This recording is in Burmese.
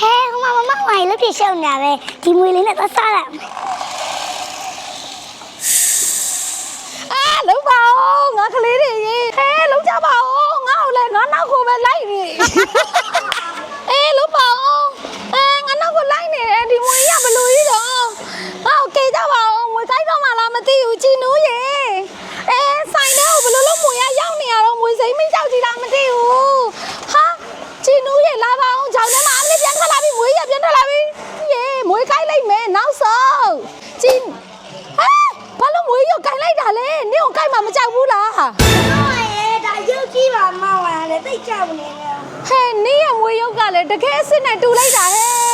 ဟဲဟိုမှာမမဝိုင်လို့ပြရှုံနေတာပဲဒီမွေလေးနဲ့သွားစားလိုက်အာလုံးပါအောင်ငါကလေးတွေရေဟဲလုံးကြပါအောင်ငါ့ကိုလည်းငါနောက်ကိုပဲလိုက်နေအေးလုံးပါအောင်အဲငါနောက်ကိုလိုက်နေတယ်ဒီမွေရဘလို့ကြီးတော့ငါ့ကိုကေကြပါအောင်မွေကိုက်တော့မှလားမသိဘူးချီနူးရေအဲဆိုင်ထဲကိုဘလို့လို့မွေရရောက်နေရတော့မွေစိမ့်မကြောက်ကြည့်လားမသိဘူးဟာချီနူးရေလာပါအောင်ကြောင်ထဲမှာ ရပြန်ထွက်လာပြီရေမွေကိုက်လိုက်မယ်နောက်ဆုံးချီဟဲဘာလို့မွေးရောကိုင်လိုက်တာလဲနင့်ကိုကိုင်မှမကြောက်ဘူးလားမောင်ရဲ့ဒါရုပ်ကြီးပါမောင်ရတယ်သိကြောက်နေတယ်ဟဲနင့်ရဲ့မွေးရုပ်ကလည်းတကယ်အစ်စ်နဲ့တူလိုက်တာဟဲ့